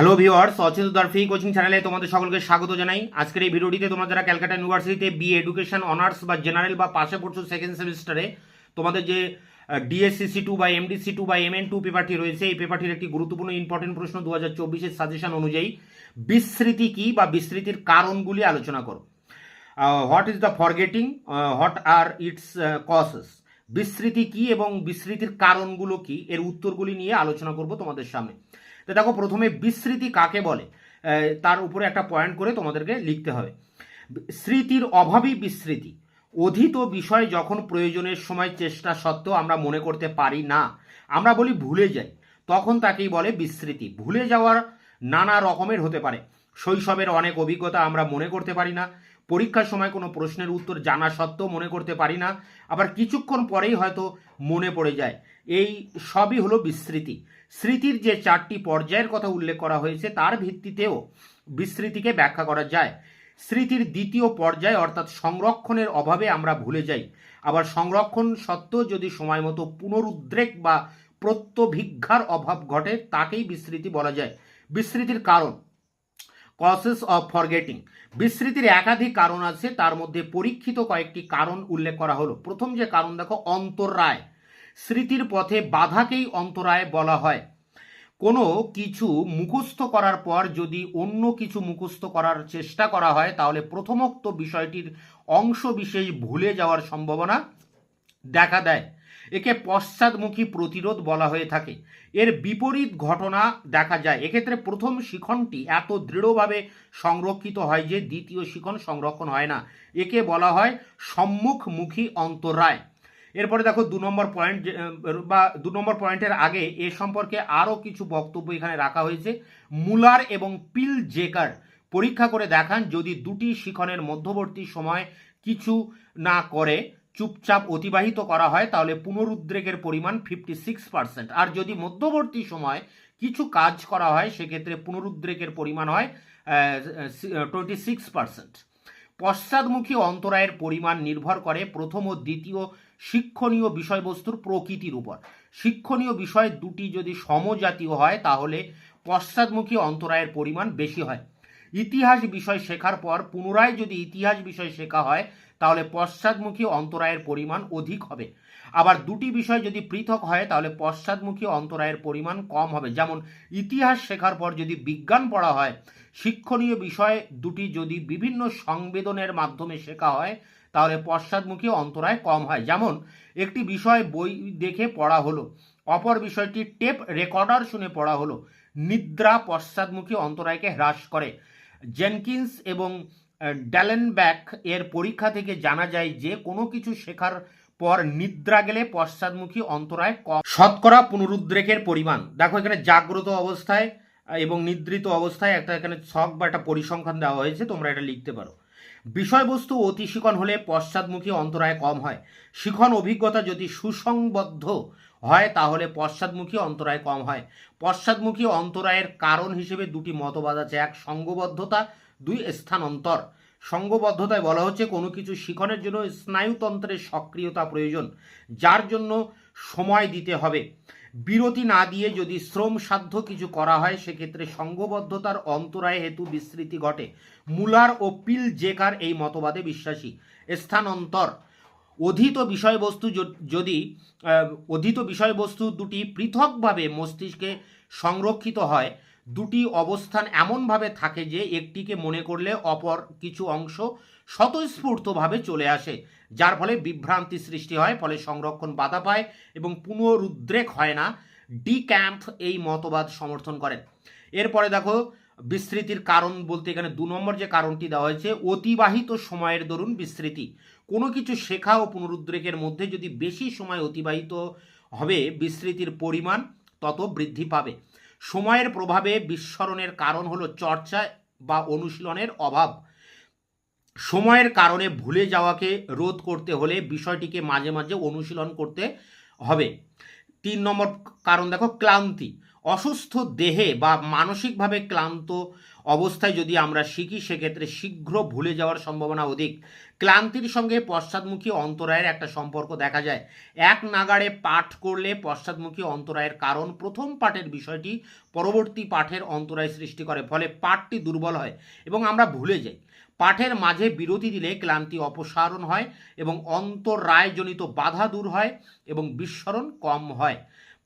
Hello viewers অচিন্তদার free coaching চ্যানেলে তোমাদের সকলকে স্বাগত জানাই। আজকের এই ভিডিওটিতে তোমাদের যারা ক্যালকাটা ইউনিভার্সিটিতে বি এডুকেশন অনার্স বা জেনারেল বা পাশে পড়ছো সেকেন্ড সেমিস্টারে তোমাদের যে ডিএসসিসি টু বা এমডিসি টু বা এমএন টু পেপারটি রয়েছে, এই পেপারটির একটি গুরুত্বপূর্ণ ইম্পর্টেন্ট প্রশ্ন দু হাজার চব্বিশের সাজেশন অনুযায়ী বিস্মৃতি কি বা বিস্মৃতির কারণগুলি আলোচনা করো। What is the forgetting what are its causes বিস্মৃতি কি এবং বিস্মৃতির কারণগুলো কি? এর উত্তরগুলি নিয়ে আলোচনা করব তোমাদের সামনে। তো দেখো প্রথমে বিস্মৃতি কাকে বলে? তার উপরে একটা পয়েন্ট করে তোমাদেরকে লিখতে হবে। স্মৃতির অভাবই বিস্মৃতি। অধীত বিষয় যখন প্রয়োজনের সময় চেষ্টা সত্ত্বেও আমরা মনে করতে পারি না, আমরা বলি ভুলে যাই, তখন তাকেই বলে বিস্মৃতি। ভুলে যাওয়ার নানা রকমের হতে পারে। শৈশবের অনেক অভিজ্ঞতা আমরা মনে করতে পারি না পরীক্ষার সময় কোনো প্রশ্নের উত্তর জানা সত্ত্বেও মনে করতে পারি না, আবার কিছুক্ষণ পরেই হয়তো মনে পড়ে যায়। এই সবই হলো বিস্মৃতি। স্মৃতির যে চারটি পর্যায়ের কথা উল্লেখ করা হয়েছে, তার ভিত্তিতেও বিস্মৃতিকে ব্যাখ্যা করা যায়। স্মৃতির দ্বিতীয় পর্যায় অর্থাৎ সংরক্ষণের অভাবে আমরা ভুলে যাই। আবার সংরক্ষণ সত্ত্বেও যদি সময় মতো পুনরুদ্রেক বা প্রত্যভিজ্ঞার অভাব ঘটে, তাকেই বিস্মৃতি বলা যায়। বিস্মৃতির কারণ কসেস অফ ফরগেটিং বিস্মৃতির একাধিক কারণ আছে, তার মধ্যে পরীক্ষিত কয়েকটি কারণ উল্লেখ করা হলো। প্রথম যে কারণ, দেখো অন্তরায় স্মৃতির পথে বাধাকেই অন্তরায় বলা হয়। কোনো কিছু মুখস্থ করার পর যদি অন্য কিছু মুখস্থ করার চেষ্টা করা হয়, তাহলে প্রথমোক্ত বিষয়টির অংশ বিশেষ ভুলে যাওয়ার সম্ভাবনা দেখা দেয়। একে পশ্চাদমুখী প্রতিরোধ বলা হয়ে থাকে। এর বিপরীত ঘটনা দেখা যায়। এক্ষেত্রে প্রথম শিখনটি এত দৃঢ়ভাবে সংরক্ষিত হয় যে দ্বিতীয় শিখন সংরক্ষণ হয় না। একে বলা হয় সম্মুখমুখী অন্তরায়। এরপরে দেখো দু নম্বর পয়েন্ট বা দু নম্বর পয়েন্টের আগে এ সম্পর্কে আরও কিছু বক্তব্য এখানে রাখা হয়েছে। মুলার এবং পিল জেকার পরীক্ষা করে দেখান যদি দুটি শিখনের মধ্যবর্তী সময় কিছু না করে। চুপচাপ অতিবাহিত করা হয়, তাহলে পুনরুদ্রেকের পরিমাণ ফিফটি সিক্স পার্সেন্ট আর যদি মধ্যবর্তী সময় কিছু কাজ করা হয়, সেক্ষেত্রে পুনরুদ্রেকের পরিমাণ হয় টোয়েন্টি সিক্স পার্সেন্ট পশ্চাদমুখী অন্তরায়ের পরিমাণ নির্ভর করে প্রথম ও দ্বিতীয় শিক্ষণীয় বিষয়বস্তুর প্রকৃতির উপর। শিক্ষণীয় বিষয় দুটি যদি সমজাতীয় হয়, তাহলে পশ্চাদমুখী অন্তরায়ের পরিমাণ বেশি হয়। ইতিহাস বিষয় শেখার পর পুনরায় যদি ইতিহাস বিষয় শেখা হয় তাহলে পশ্চাদমুখী অন্তরায়ের পরিমাণ অধিক হবে। আবার দুটি বিষয় যদি পৃথক হয়, তাহলে পশ্চাদমুখী অন্তরায়ের পরিমাণ কম হবে। যেমন, ইতিহাস শেখার পর যদি বিজ্ঞান পড়া হয়, শিক্ষণীয় বিষয় দুটি যদি বিভিন্ন সংবেদনের মাধ্যমে শেখা হয়, তাহলে পশ্চাদমুখী অন্তরায় কম হয়। যেমন, একটি বিষয় বই দেখে পড়া হলো, অপর বিষয়টি টেপ রেকর্ডার শুনে পড়া হলো, নিদ্রা পশ্চাদমুখী অন্তরায়কে হ্রাস করে। জেনকিন্স এবং ড্যালেনব্যাক এর পরীক্ষা থেকে জানা যায় যে, কোনো কিছু শেখার পর নিদ্রা গেলে পশ্চাদমুখী অন্তরায় শতকরা পুনরুদ্রেকের পরিমাণ। দেখো, এখানে জাগ্রত অবস্থায় এবং নিদ্রিত অবস্থায় একটা এখানে ছক বা একটা পরিসংখ্যান দেওয়া হয়েছে, তোমরা এটা লিখতে পারো। বিষয়বস্তু অতি শিখন হলে পশ্চাদমুখী অন্তরায় কম হয়। শিখন অভিজ্ঞতা যদি সুসংবদ্ধ হয়, তাহলে পশ্চাদমুখী অন্তরায় কম হয়। পশ্চাদমুখী অন্তরায়ের কারণ হিসেবে দুটি মতবাদ আছে। এক, সঙ্গবদ্ধতা দুই স্থানান্তর। সঙ্গবদ্ধতায় বলা হচ্ছে, কোনো কিছু শিখনের জন্য স্নায়ুতন্ত্রের সক্রিয়তা প্রয়োজন, যার জন্য সময় দিতে হবে। বিরতি না দিয়ে যদি শ্রম সাধ্য কিছু করা হয়, সেক্ষেত্রে সঙ্গবদ্ধতার অন্তরায় হেতু বিস্তৃতি ঘটে। মুলার ও পিল জেকার এই মতবাদে বিশ্বাসী। স্থানান্তর। অধীত বিষয়বস্তু যদি অধীত বিষয়বস্তু দুটি পৃথকভাবে মস্তিষ্কে সংরক্ষিত হয় দুটি অবস্থান এমনভাবে থাকে যে একটিকে মনে করলে অপর কিছু অংশ স্বতঃস্ফূর্তভাবে চলে আসে, যার ফলে বিভ্রান্তি সৃষ্টি হয়, ফলে সংরক্ষণ বাধা পায় এবং পুনরুদ্রেক হয় না। ডি ক্যাম্প এই মতবাদ সমর্থন করেন এরপরে দেখো বিস্মৃতির কারণ বলতে এখানে দু নম্বর যে কারণটি দেওয়া হয়েছে, অতিবাহিত সময়ের দরুন বিস্মৃতি কোনো কিছু শেখা ও পুনরুদ্রেকের মধ্যে যদি বেশি সময় অতিবাহিত হবে বিস্মৃতির পরিমাণ, তত বৃদ্ধি পাবে। সময়ের প্রভাবে বিস্মরণের কারণ হলো চর্চা বা অনুশীলনের অভাব। সময়ের কারণে ভুলে যাওয়াকে রোধ করতে হলে বিষয়টিকে মাঝে মাঝে অনুশীলন করতে হবে। তিন নম্বর কারণ দেখো, ক্লান্তি। অসুস্থ দেহে বা মানসিকভাবে ক্লান্ত অবস্থায় যদি আমরা শিখি, সেক্ষেত্রে শীঘ্র ভুলে যাওয়ার সম্ভাবনা অধিক। ক্লান্তির সঙ্গে পশ্চাৎমুখী অন্তরায়ের একটা সম্পর্ক দেখা যায়। এক নাগাড়ে পাঠ করলে পশ্চাৎমুখী অন্তরায়ের কারণ প্রথম পাঠের বিষয়টি পরবর্তী পাঠের অন্তরায় সৃষ্টি করে, ফলে পাঠটি দুর্বল হয় এবং আমরা ভুলে যাই। পাঠের মাঝে বিরতি দিলে ক্লান্তি অপসারণ হয় এবং অন্তরায়জনিত বাধা দূর হয় এবং বিস্মরণ কম হয়।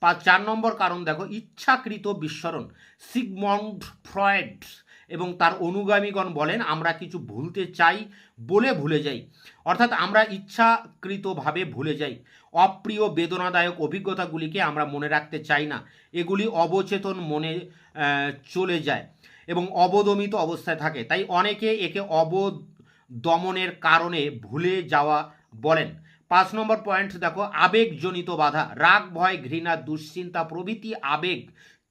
পাঁচ, চার নম্বর কারণ দেখো, ইচ্ছাকৃত বিস্মরণ। সিগমন্ড ফ্রয়েড এবং তার অনুগামীগণ বলেন, আমরা কিছু ভুলতে চাই বলে ভুলে যাই। অর্থাৎ আমরা ইচ্ছাকৃতভাবে ভুলে যাই। অপ্রিয়, বেদনাদায়ক অভিজ্ঞতাগুলিকে আমরা মনে রাখতে চাই না। এগুলি অবচেতন মনে চলে যায় এবং অবদমিত অবস্থায় থাকে। তাই অনেকে একে অবদমনের কারণে ভুলে যাওয়া বলেন। পাঁচ নম্বর পয়েন্ট, দেখো, আবেগজনিত বাধা, রাগ, ভয়, ঘৃণা, দুশ্চিন্তা প্রভৃতি আবেগ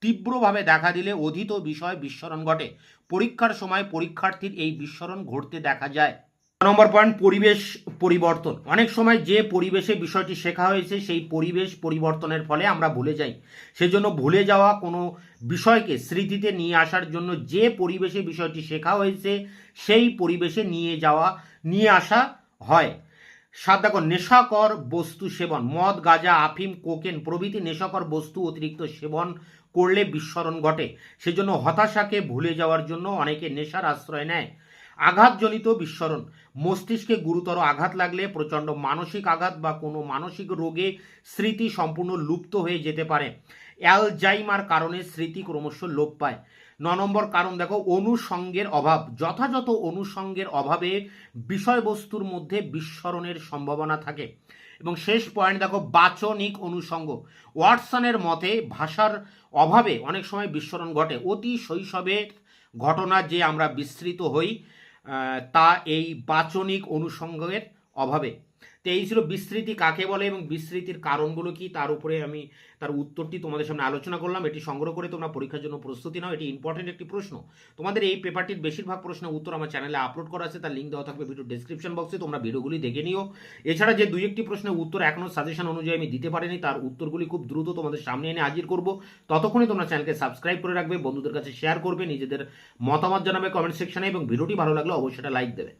তীব্রভাবে দেখা দিলে অধীত বিষয় বিস্মরণ ঘটে। পরীক্ষার সময় পরীক্ষার্থীর এই বিস্মরণ ঘটতে দেখা যায়। নম্বর পয়েন্ট, পরিবেশ পরিবর্তন। অনেক সময় যে পরিবেশে বিষয়টি শেখা হয়েছে, সেই পরিবেশ পরিবর্তনের ফলে আমরা ভুলে যাই। সেজন্য ভুলে যাওয়া কোনো বিষয়কে স্মৃতিতে নিয়ে আসার জন্য যে পরিবেশে বিষয়টি শেখা হয়েছে, সেই পরিবেশে নিয়ে যাওয়া, নিয়ে আসা হয়। সাত, দেখো, নেশাকর বস্তু সেবন। মদ, গাঁজা, আফিম, কোকেন প্রভৃতি নেশাকর বস্তু অতিরিক্ত সেবন করলে বিস্মরণ ঘটে। সেজন্য হতাশাকে ভুলে যাওয়ার জন্য অনেকে নেশার আশ্রয় নেয়। আঘাতজনিত বিস্মরণ মস্তিষ্কে গুরুতর আঘাত লাগলে প্রচণ্ড মানসিক আঘাত বা কোনো মানসিক রোগে স্মৃতি সম্পূর্ণ লুপ্ত হয়ে যেতে পারে। অ্যালজাইমার কারণে স্মৃতি ক্রমশ লোপ পায়। ন নম্বর কারণ, দেখো অনুষঙ্গের অভাব। যথাযথ অনুষঙ্গের অভাবে বিষয়বস্তুর মধ্যে বিস্মরণের সম্ভাবনা থাকে। এবং শেষ পয়েন্ট দেখো, বাচনিক অনুষঙ্গ ওয়াটসনের মতে, ভাষার অভাবে অনেক সময় বিস্মরণ ঘটে। অতি শৈশবের ঘটনা যে আমরা বিস্মৃত হই তা এই বাচনিক অনুষঙ্গের অভাবে। তো এই ছিল বিস্তৃতি কাকে বলে এবং বিস্মৃতির কারণগুলো কি, তার উপরে আমি তার উত্তরটি তোমাদের সামনে আলোচনা করলাম। এটি সংগ্রহ করে তোমরা পরীক্ষার জন্য প্রস্তুতি নাও। এটি ইম্পর্টেন্ট একটি প্রশ্ন। তোমাদের এই পেপারটির বেশিরভাগ প্রশ্নের উত্তর আমার চ্যানেলে আপলোড করা আছে। তার লিঙ্ক দেওয়া থাকবে ভিডিও ডেসক্রিপশন বক্সে তোমরা ভিডিওগুলি দেখে নিও। এছাড়া যে দুই একটি প্রশ্নের উত্তর এখনও সাজেশন অনুযায়ী আমি দিতে পারিনি, তার উত্তরগুলি খুব দ্রুত তোমাদের সামনে এনে হাজির করব। ততক্ষণে তোমরা চ্যানেলকে সাবস্ক্রাইব করে রাখবে, বন্ধুদের কাছে শেয়ার করবে, নিজেদের মতামত জানাবে কমেন্ট সেকশনে এবং ভিডিওটি ভালো লাগলে অবশ্যই লাইক দেবে।